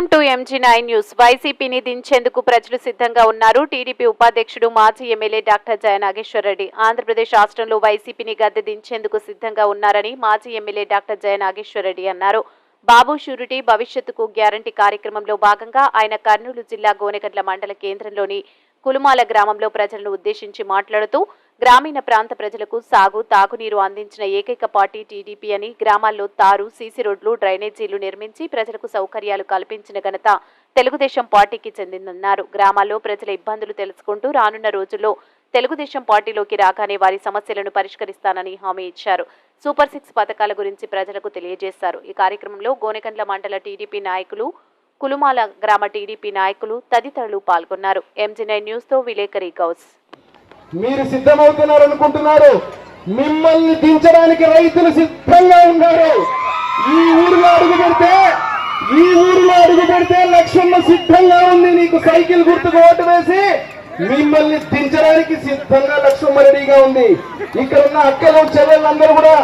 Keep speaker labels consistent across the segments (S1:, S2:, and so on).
S1: MG nine news వైసీపీని దించేందుకు ప్రజలు సిద్ధంగా ఉన్నారు. టీడీపీ ఉపాధ్యక్షుడు మాజీ ఎమ్మెల్యే డాక్టర్ జయనాగేశ్వరరెడ్డి రెడ్డి. ఆంధ్రప్రదేశ్ రాష్ట్రంలో వైసీపీని గద్దె దించేందుకు సిద్ధంగా ఉన్నారని మాజీ ఎమ్మెల్యే డాక్టర్ జయనాగేశ్వరరెడ్డి రెడ్డి అన్నారు. బాబు షూరిటీ భవిష్యత్తుకు గ్యారంటీ కార్యక్రమంలో భాగంగా ఆయన కర్నూలు జిల్లా గోనెగడ్ల మండల కేంద్రంలోని కులుమాల గ్రామంలో ప్రజలను ఉద్దేశించి మాట్లాడుతూ గ్రామీణ ప్రాంత ప్రజలకు సాగు తాగునీరు అందించిన ఏకైక పార్టీ టీడీపీ అని గ్రామాల్లో తారు సీసీ రోడ్లు డ్రైనేజీలు నిర్మించి ప్రజలకు సౌకర్యాలు కల్పించిన ఘనత తెలుగుదేశం పార్టీకి చెందిందన్నారు. గ్రామాల్లో ప్రజల ఇబ్బందులు తెలుసుకుంటూ రానున్న రోజుల్లో తెలుగుదేశం పార్టీలోకి రాగానే వారి సమస్యలను పరిష్కరిస్తానని హామీ ఇచ్చారు. సూపర్ సిక్స్ పథకాల గురించి ప్రజలకు తెలియజేశారు. ఈ కార్యక్రమంలో గోనెకండ్ల మండల టీడీపీ నాయకులు కులుమాల గ్రామ టీడీపీ నాయకులు తదితరులు పాల్గొన్నారు. ఎంజీ న్యూస్తో విలేకరి గౌస్.
S2: మీరు సిద్ధమవుతున్నారు అనుకుంటున్నారు మిమ్మల్ని దించడానికి రైతులు సిద్ధంగా ఉన్నారు. ఈ ఊరిలో అడుగు పెడితే ఈ ఊరిలో అడుగు పెడితే లక్ష్మమ్మ సిద్ధంగా ఉంది. నీకు సైకిల్ గుర్తుకు ఓటు వేసి మిమ్మల్ని దించడానికి సిద్ధంగా లక్ష్మమ్మ రెడీగా ఉంది. ఇక్కడ ఉన్న అక్కలు చెల్లెళ్ళందరూ కూడా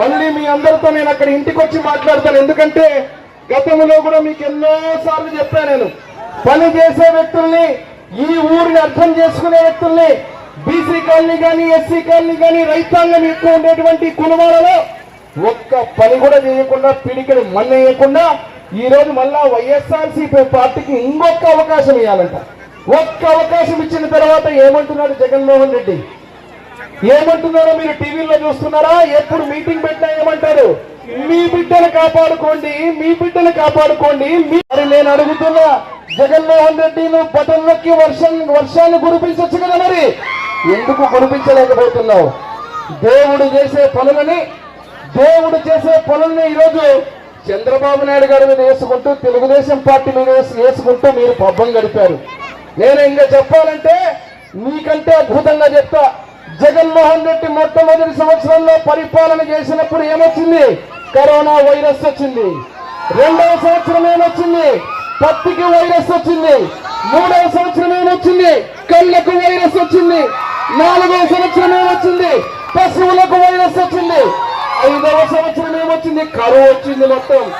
S2: మళ్ళీ మీ అందరితో నేను అక్కడ ఇంటికి వచ్చి మాట్లాడతాను. ఎందుకంటే గతంలో కూడా మీకు ఎన్నోసార్లు చెప్పాను నేను. పని చేసే వ్యక్తుల్ని ఈ ఊరిని అర్థం చేసుకునే వ్యక్తుల్ని బీసీ కాలనీ కానీ ఎస్సీ కాలనీ కానీ రైతాంగం ఎక్కువ ఉండేటువంటి కులమాలలో ఒక్క పని కూడా చేయకుండా పిడికిడి మన్నేయకుండా ఈ రోజు మళ్ళా వైఎస్ఆర్సీపీ పార్టీకి ఇంకొక అవకాశం ఇవ్వాలంట ఒక్క అవకాశం ఇచ్చిన తర్వాత ఏమంటున్నాడు జగన్మోహన్ రెడ్డి? ఏమంటున్నారో మీరు టీవీలో చూస్తున్నారా? ఎప్పుడు మీటింగ్ పెట్టినా కాపాడుకోండి మీ బిడ్డలు కాపాడుకోండి మరి నేను అడుగుతున్నా జగన్మోహన్ రెడ్డి నువ్వు బటన్ వర్షం వర్షాన్ని కురిపించచ్చు కదా మరి? ఎందుకు కురిపించలేకపోతున్నావు? దేవుడు చేసే పనులని దేవుడు చేసే పనుల్ని ఈరోజు చంద్రబాబు నాయుడు గారి మీద వేసుకుంటూ తెలుగుదేశం పార్టీ మీద వేసి- వేసుకుంటూ మీరు పబ్బం గడిపారు. నేను ఇంకా చెప్పాలంటే మీకంటే అద్భుతంగా చెప్తా జగన్మోహన్ రెడ్డి మొట్టమొదటి సంవత్సరంలో పరిపాలన చేసినప్పుడు ఏమొచ్చింది? కరోనా వైరస్ వచ్చింది. రెండవ సంవత్సరం ఏమొచ్చింది? పత్తికి వైరస్ వచ్చింది. మూడవ సంవత్సరం ఏమొచ్చింది? కళ్ళకు వైరస్ వచ్చింది. నాలుగవ సంవత్సరం ఏమొచ్చింది? పశువులకు వైరస్ వచ్చింది. ఐదవ సంవత్సరం ఏమొచ్చింది? కరువు వచ్చింది మొత్తం.